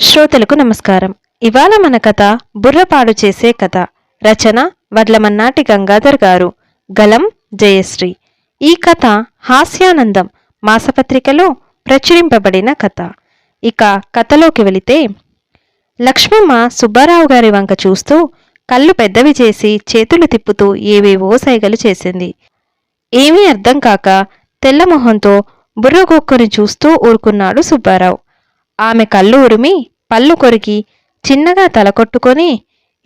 శ్రోతలకు నమస్కారం. ఇవాళ మన కథ బుర్రపాడు చేసే కథ. రచన వడ్లమన్నాటి గంగాధర్ గారు. గలం జయశ్రీ. ఈ కథ హాస్యానందం మాసపత్రికలో ప్రచురింపబడిన కథ. ఇక కథలోకి వెళితే లక్ష్మమ్మ సుబ్బారావు గారి వంక చూస్తూ కళ్ళు పెద్దవి చేసి చేతులు తిప్పుతూ ఏవేవో సైగలు చేసింది. ఏమీ అర్థం కాక తెల్లమొహంతో బుర్రగొక్కుని చూస్తూ ఊరుకున్నాడు సుబ్బారావు. ఆమె కళ్ళు ఉరిమి పళ్ళు కొరికి చిన్నగా తల కొట్టుకొని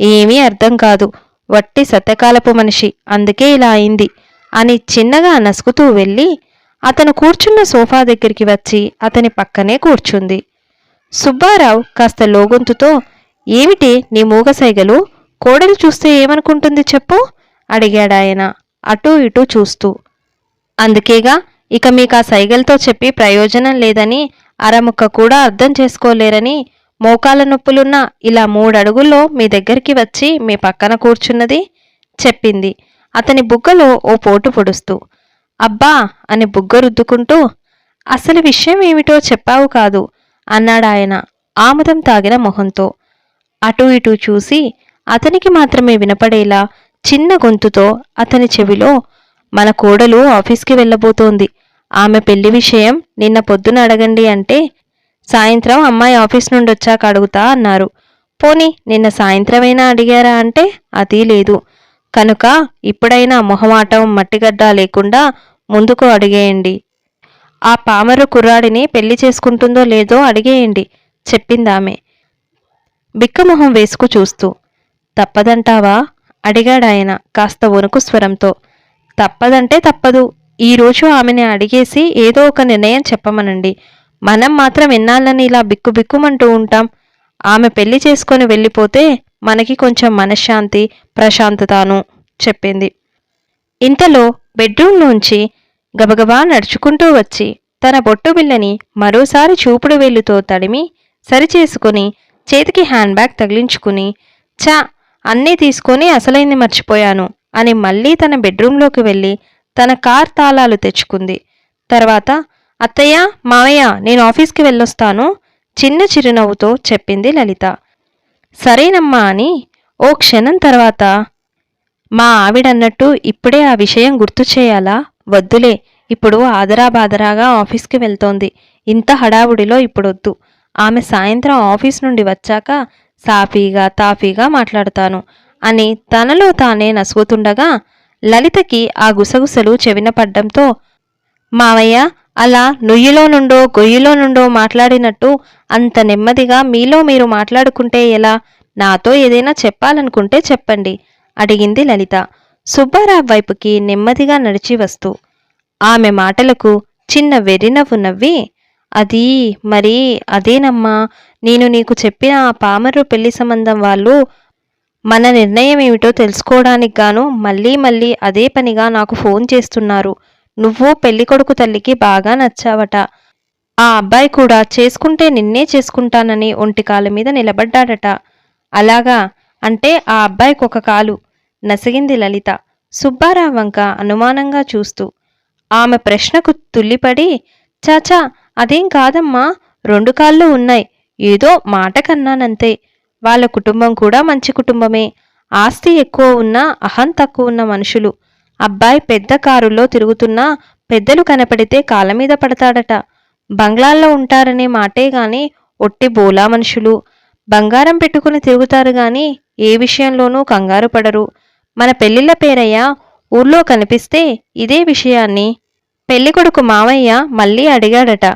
ఏమీ అర్థం కాదు. వట్టి సత్యకాలపు మనిషి అందుకే ఇలా అయింది అని చిన్నగా నసుకుతూ వెళ్ళి అతను కూర్చున్న సోఫా దగ్గరికి వచ్చి అతని పక్కనే కూర్చుంది. సుబ్బారావు కాస్త లోగొంతుతో ఏమిటి నీ మూగసైగలు? కోడలు చూస్తే ఏమనుకుంటుంది చెప్పు? అడిగాడాయన అటూ ఇటూ చూస్తూ. అందుకేగా ఇక మీకు ఆ సైగలతో చెప్పి ప్రయోజనం లేదని అరముక్క కూడా అర్థం చేసుకోలేరని మోకాల నొప్పులున్న ఇలా మూడడుగుల్లో మీ దగ్గరికి వచ్చి మీ పక్కన కూర్చున్నది చెప్పింది. అతని బుగ్గలో ఓ పోటు పొడుస్తూ అబ్బా అని బుగ్గ రుద్దుకుంటూ అసలు విషయం ఏమిటో చెప్పావు కాదు అన్నాడాయన ఆముదం తాగిన మొహంతో. అటూ ఇటూ చూసి అతనికి మాత్రమే వినపడేలా చిన్న గొంతుతో అతని చెవిలో మన కోడలు ఆఫీస్కి వెళ్ళబోతోంది. ఆమె పెళ్ళి విషయం నిన్న పొద్దున అడగండి అంటే సాయంత్రం అమ్మాయి ఆఫీస్ నుండి వచ్చాక అడుగుతా అన్నారు. పోనీ నిన్న సాయంత్రమైనా అడిగారా అంటే అది లేదు. కనుక ఇప్పుడైనా మొహమాటం మట్టిగడ్డ లేకుండా ముందుకు అడిగేయండి. ఆ పామరు కుర్రాడిని పెళ్ళి చేసుకుంటుందో లేదో అడిగేయండి చెప్పిందామె. బిక్కమొహం వేసుకు చూస్తూ తప్పదంటావా? అడిగాడాయన కాస్త వణుకు స్వరంతో. తప్పదంటే తప్పదు. ఈరోజు ఆమెని అడిగేసి ఏదో ఒక నిర్ణయం చెప్పమనండి. మనం మాత్రం ఎన్నాళ్ళని ఇలా బిక్కుబిక్కుమంటూ ఉంటాం. ఆమె పెళ్ళి చేసుకొని వెళ్ళిపోతే మనకి కొంచెం మనశ్శాంతి ప్రశాంతతాను చెప్పింది. ఇంతలో బెడ్రూమ్ నుంచి గబగబా నడుచుకుంటూ వచ్చి తన బొట్టు బిల్లని మరోసారి చూపుడు వేలుతో తడిమి సరిచేసుకుని చేతికి హ్యాండ్ బ్యాగ్ తగిలించుకుని చా అన్నీ తీసుకొని అసలైంది మర్చిపోయాను అని మళ్ళీ తన బెడ్రూంలోకి వెళ్ళి తన కార్ తాళాలు తెచ్చుకుంది. తర్వాత అత్తయ్య మావయ్య నేను ఆఫీస్కి వెళ్ళొస్తాను చిన్న చిరునవ్వుతో చెప్పింది లలిత. సరేనమ్మా అని ఓ క్షణం తర్వాత మా ఆవిడన్నట్టు ఇప్పుడే ఆ విషయం గుర్తు చేయాలా? వద్దులే ఇప్పుడు ఆదరా బాదరాగా ఆఫీస్కి వెళ్తోంది. ఇంత హడావుడిలో ఇప్పుడొద్దు. ఆమె సాయంత్రం ఆఫీస్ నుండి వచ్చాక సాఫీగా తాఫీగా మాట్లాడతాను అని తనలో తానే నసుగుతుండగా లలితకి ఆ గుసగుసలు చెవిన పడ్డంతో మావయ్య అలా నుయ్యిలో నుండో గొయ్యిలో నుండో మాట్లాడినట్టు అంత నెమ్మదిగా మీలో మీరు మాట్లాడుకుంటే ఎలా? నాతో ఏదైనా చెప్పాలనుకుంటే చెప్పండి అడిగింది లలిత. సుబ్బారావు వైపుకి నెమ్మదిగా నడిచి వస్తూ ఆమె మాటలకు చిన్న వెర్రినవ్వు నవ్వి అది మరి అదేనమ్మా నేను నీకు చెప్పిన ఆ పామరు పెళ్ళి సంబంధం వాళ్ళు మన నిర్ణయం ఏమిటో తెలుసుకోవడానికి గాను మళ్ళీ మళ్ళీ అదే పనిగా నాకు ఫోన్ చేస్తున్నారు. నువ్వు పెళ్ళికొడుకు తల్లికి బాగా నచ్చావట. ఆ అబ్బాయి కూడా చేసుకుంటే నిన్నే చేసుకుంటానని ఒంటి కాళ్ళ మీద నిలబడ్డాడట. అలాగా? అంటే ఆ అబ్బాయికి ఒక కాలు. నసిగింది లలిత. సుబ్బారావు వంక అనుమానంగా చూస్తూ. ఆమె ప్రశ్నకు తుల్లిపడి చాచా అదేం కాదమ్మా రెండు కాళ్ళు ఉన్నాయి. ఏదో మాట కన్నానంతే. వాళ్ళ కుటుంబం కూడా మంచి కుటుంబమే. ఆస్తి ఎక్కువ ఉన్నా అహం తక్కువ ఉన్న మనుషులు. అబ్బాయి పెద్ద కారులో తిరుగుతున్నా పెద్దలు కనపడితే కాళ్ళ మీద పడతాడట. బంగ్లాల్లో ఉంటారనే మాటే గాని ఒట్టి బోలా మనుషులు. బంగారం పెట్టుకుని తిరుగుతారు గాని ఏ విషయంలోనూ కంగారు పడరు. మన పెళ్ళిళ్ళ పేరయ్య ఊర్లో కనిపిస్తే ఇదే విషయాన్ని. పెళ్ళికొడుకు మావయ్య మళ్ళీ అడిగాడట.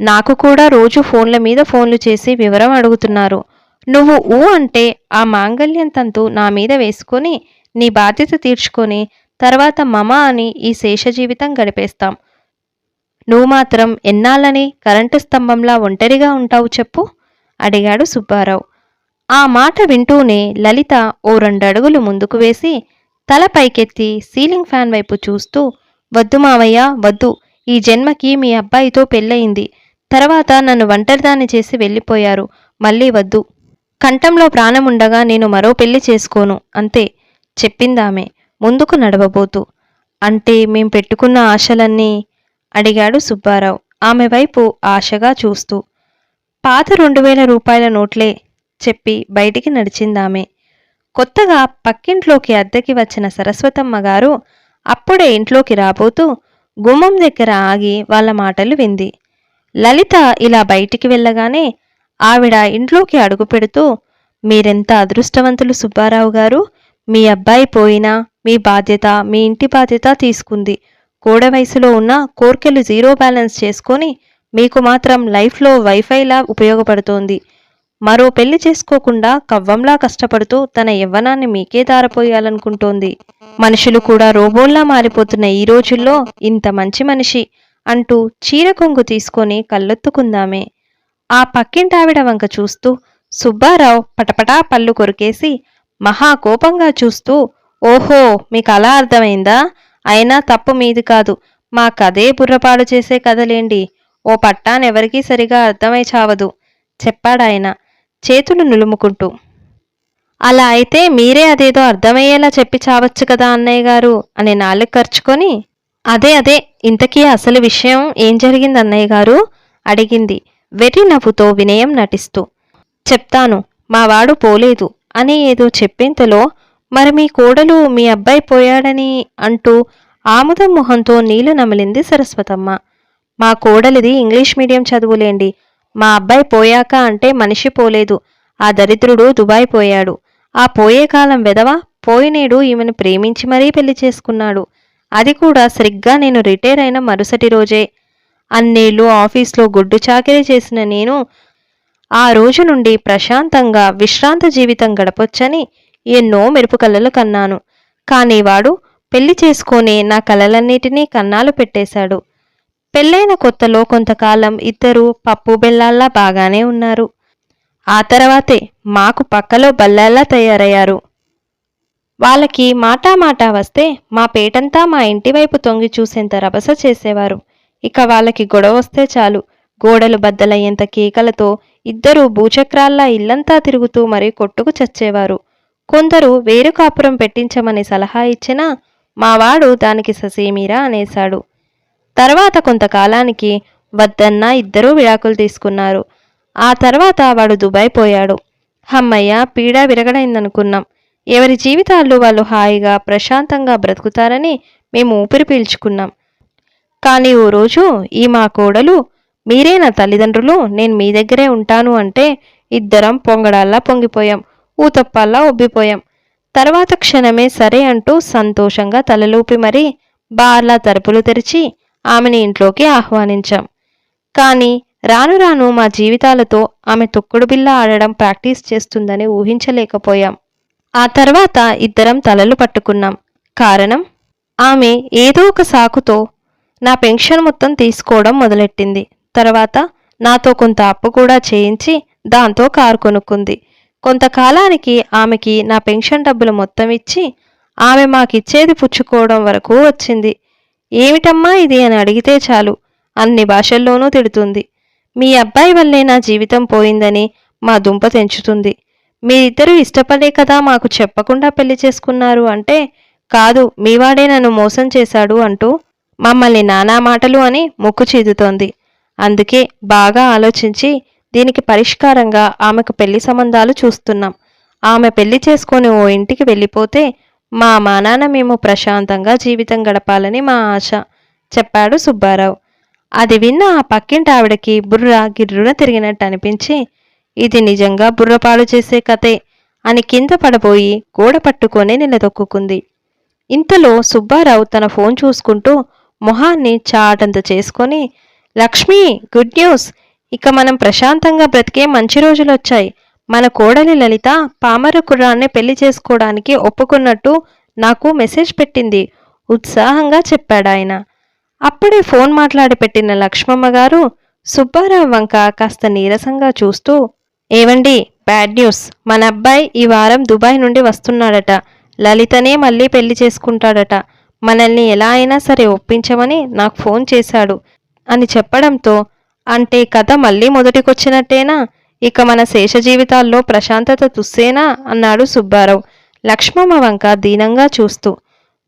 నాకు కూడా రోజు ఫోన్ల మీద ఫోన్లు చేసి వివరం అడుగుతున్నారు. నువ్వు ఊ అంటే ఆ మాంగళ్యం తంతు నా మీద వేసుకొని నీ బాధ్యత తీర్చుకొని తర్వాత మమ అని ఈ శేష జీవితం గడిపేస్తాం. నువ్వు మాత్రం ఎన్నాళ్ళని కరెంటు స్తంభంలా ఒంటరిగా ఉంటావు చెప్పు? అడిగాడు సుబ్బారావు. ఆ మాట వింటూనే లలిత ఓ రెండడుగులు ముందుకు వేసి తల పైకెత్తి సీలింగ్ ఫ్యాన్ వైపు చూస్తూ వద్దు మావయ్య వద్దు. ఈ జన్మకి మీ అబ్బాయితో పెళ్ళయింది. తర్వాత నన్ను ఒంటరిదాన్ని చేసి వెళ్ళిపోయారు. మళ్ళీ వద్దు. కంఠంలో ప్రాణముండగా నేను మరో పెళ్ళి చేసుకోను అంతే చెప్పిందామె. ముందుకు నడవబోతూ అంటే మేం పెట్టుకున్న ఆశలన్నీ? అడిగాడు సుబ్బారావు. ఆమె వైపు ఆశగా చూస్తూ పాత రెండు వేల రూపాయల నోట్లే చెప్పి బయటికి నడిచిందామె. కొత్తగా పక్కింట్లోకి అద్దెకి వచ్చిన సరస్వతమ్మ గారు అప్పుడే ఇంట్లోకి రాబోతూ గుమ్మం దగ్గర ఆగి వాళ్ళ మాటలు వింది. లలిత ఇలా బయటికి వెళ్ళగానే ఆవిడ ఇంట్లోకి అడుగుపెడుతూ మీరెంత అదృష్టవంతులు సుబ్బారావు గారు? మీ అబ్బాయి పోయినా మీ బాధ్యత మీ ఇంటి బాధ్యత తీసుకుంది. కోడ వయసులో ఉన్న కోర్కెలు జీరో బ్యాలెన్స్ చేసుకొని మీకు మాత్రం లైఫ్లో వైఫైలా ఉపయోగపడుతోంది. మరో పెళ్ళి చేసుకోకుండా కవ్వంలా కష్టపడుతూ తన యవ్వనాన్ని మీకే దారపోయాలనుకుంటోంది. మనుషులు కూడా రోబోల్లా మారిపోతున్న ఈ రోజుల్లో ఇంత మంచి మనిషి అంటూ చీర కొంగు తీసుకొని కళ్ళొత్తుకుందామే. ఆ పక్కింటావిడ వంక చూస్తూ సుబ్బారావు పటపటా పళ్ళు కొరికేసి మహా కోపంగా చూస్తూ ఓహో మీకు అలా అర్థమైందా? అయినా తప్పు మీది కాదు. మా కథే బుర్రపాడు చేసే కథలేండి? ఓ పట్టానెవరికీ సరిగా అర్థమై చావదు చెప్పాడాయన చేతులు నులుముకుంటూ. అలా అయితే మీరే అదేదో అర్థమయ్యేలా చెప్పి చావచ్చు కదా అన్నయ్య గారు? అని నాలుగు ఖర్చుకొని అదే అదే ఇంతకీ అసలు విషయం ఏం జరిగింది అన్నయ్య గారు? అడిగింది. వెర్రి నవ్వుతో వినయం నటిస్తూ చెప్తాను మావాడు పోలేదు అని ఏదో చెప్పేంతలో మరి మీ కోడలు మీ అబ్బాయి పోయాడని అంటూ ఆముదం మొహంతో నీళ్ళు నమిలింది సరస్వతమ్మ. మా కోడలిది ఇంగ్లీష్ మీడియం చదువులేండి. మా అబ్బాయి పోయాక అంటే మనిషి పోలేదు. ఆ దరిద్రుడు దుబాయ్ పోయాడు. ఆ పోయే కాలం వెదవా పోయినేడు ఈమెను ప్రేమించి మరీ పెళ్ళి చేసుకున్నాడు. అది కూడా సరిగ్గా నేను రిటైర్ అయిన మరుసటి రోజే. అన్నేళ్ళు ఆఫీస్లో గుడ్డు చాకరీ చేసిన నేను ఆ రోజు నుండి ప్రశాంతంగా విశ్రాంత జీవితం గడపొచ్చని ఎన్నో మెరుపు కలలు కన్నాను. కానీ వాడు పెళ్ళి చేసుకొని నా కలలన్నిటినీ కన్నాలు పెట్టేశాడు. పెళ్ళైన కొత్తలో కొంతకాలం ఇద్దరూ పప్పు బెల్లాల్లా బాగానే ఉన్నారు. ఆ తర్వాతే మాకు పక్కలో బల్లాల్లా తయారయ్యారు. వాళ్ళకి మాటా మాటా వస్తే మా పేటంతా మా ఇంటి వైపు తొంగి చూసేంత రభస చేసేవారు. ఇక వాళ్ళకి గొడవ వస్తే చాలు. గోడలు బద్దలయ్యేంత కేకలతో ఇద్దరూ భూచక్రాల్లా ఇల్లంతా తిరుగుతూ మరీ కొట్టుకు చచ్చేవారు. కొందరు వేరు కాపురం పెట్టించమని సలహా ఇచ్చినా మావాడు దానికి ససేమీరా అనేశాడు. తర్వాత కొంతకాలానికి వద్దన్నా ఇద్దరూ విడాకులు తీసుకున్నారు. ఆ తర్వాత వాడు దుబాయ్ పోయాడు. హమ్మయ్య పీడ విరగడైందనుకున్నాం. ఎవరి జీవితాల్లో వాళ్ళు హాయిగా ప్రశాంతంగా బ్రతుకుతారని మేము ఊపిరి పీల్చుకున్నాం. కానీ ఓ రోజు ఈ మా కోడలు మీరే నా తల్లిదండ్రులు నేను మీ దగ్గరే ఉంటాను అంటే ఇద్దరం పొంగడాల్లా పొంగిపోయాం ఊతప్పాల్లా ఉబ్బిపోయాం. తర్వాత క్షణమే సరే అంటూ సంతోషంగా తలలూపి మరీ బార్లా తలుపులు తెరిచి ఆమెని ఇంట్లోకి ఆహ్వానించాం. కానీ రాను రాను మా జీవితాలతో ఆమె తొక్కుడు బిల్ల ఆడడం ప్రాక్టీస్ చేస్తుందని ఊహించలేకపోయాం. ఆ తర్వాత ఇద్దరం తలలు పట్టుకున్నాం. కారణం? ఆమె ఏదో ఒక సాకుతో నా పెన్షన్ మొత్తం తీసుకోవడం మొదలెట్టింది. తర్వాత నాతో కొంత అప్పు కూడా చేయించి దాంతో కారు కొనుక్కుంది. కొంతకాలానికి ఆమెకి నా పెన్షన్ డబ్బులు మొత్తం ఇచ్చి ఆమె మాకిచ్చేది పుచ్చుకోవడం వరకు వచ్చింది. ఏమిటమ్మా ఇది అని అడిగితే చాలు. అన్ని భాషల్లోనూ తిడుతుంది. మీ అబ్బాయి వల్లే నా జీవితం పోయిందని మా దుంప తెంచుతుంది. మీరిద్దరూ ఇష్టపడే కదా మాకు చెప్పకుండా పెళ్ళి చేసుకున్నారు అంటే కాదు మీవాడే నన్ను మోసం చేశాడు అంటూ మమ్మల్ని నానా మాటలు అని ముక్కు చీదుతోంది. అందుకే బాగా ఆలోచించి దీనికి పరిష్కారంగా ఆమెకు పెళ్ళి సంబంధాలు చూస్తున్నాం. ఆమె పెళ్ళి చేసుకొని ఓ ఇంటికి వెళ్ళిపోతే మా మానాన మేము ప్రశాంతంగా జీవితం గడపాలని మా ఆశ చెప్పాడు సుబ్బారావు. అది విన్న ఆ పక్కింటి ఆవిడకి బుర్ర గిర్రున తిరిగినట్టు అనిపించి ఇది నిజంగా బుర్రపాడు చేసే కథే అని కింద పడబోయి గోడ పట్టుకొని నిలదొక్కుంది ఇంతలో సుబ్బారావు తన ఫోన్ చూసుకుంటూ మొహాన్ని చాటంత చేసుకొని లక్ష్మి గుడ్ న్యూస్ ఇక మనం ప్రశాంతంగా బ్రతికే మంచి రోజులు వచ్చాయి మన కోడలి లలిత పామర కుర్రాన్ని పెళ్ళి చేసుకోవడానికి ఒప్పుకున్నట్టు నాకు మెసేజ్ పెట్టింది. ఉత్సాహంగా చెప్పాడాయన. అప్పుడే ఫోన్ మాట్లాడి పెట్టిన లక్ష్మమ్మ గారు సుబ్బారావు వంక కాస్త నీరసంగా చూస్తూ ఏవండి బ్యాడ్ న్యూస్ మన అబ్బాయి ఈ వారం దుబాయ్ నుండి వస్తున్నాడట. లలితనే మళ్ళీ పెళ్ళి చేసుకుంటాడట. మనల్ని ఎలా అయినా సరే ఒప్పించమని నాకు ఫోన్ చేశాడు. అని చెప్పడంతో అంటే కథ మళ్ళీ మొదటికొచ్చినట్టేనా? ఇక మన శేష జీవితాల్లో ప్రశాంతత తుస్సేనా? అన్నాడు సుబ్బారావు లక్ష్మమ్మ వంక దీనంగా చూస్తూ.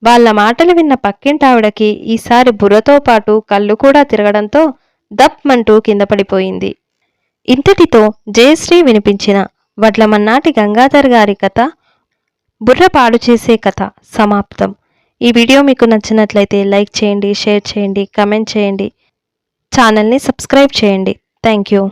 వాళ్ళ మాటలు విన్న పక్కింటావిడకి ఈసారి బుర్రతో పాటు కళ్ళు కూడా తిరగడంతో దప్ మంటూ కింద పడిపోయింది. ఇంతటితో జయశ్రీ వినిపించిన వడ్లమన్నాటి గంగాధర్ గారి కథ బుర్ర పాడు చేసే కథ సమాప్తం. ఈ వీడియో మీకు నచ్చినట్లయితే లైక్ చేయండి షేర్ చేయండి కమెంట్ చేయండి. ఛానల్ని సబ్స్క్రైబ్ చేయండి. Thank you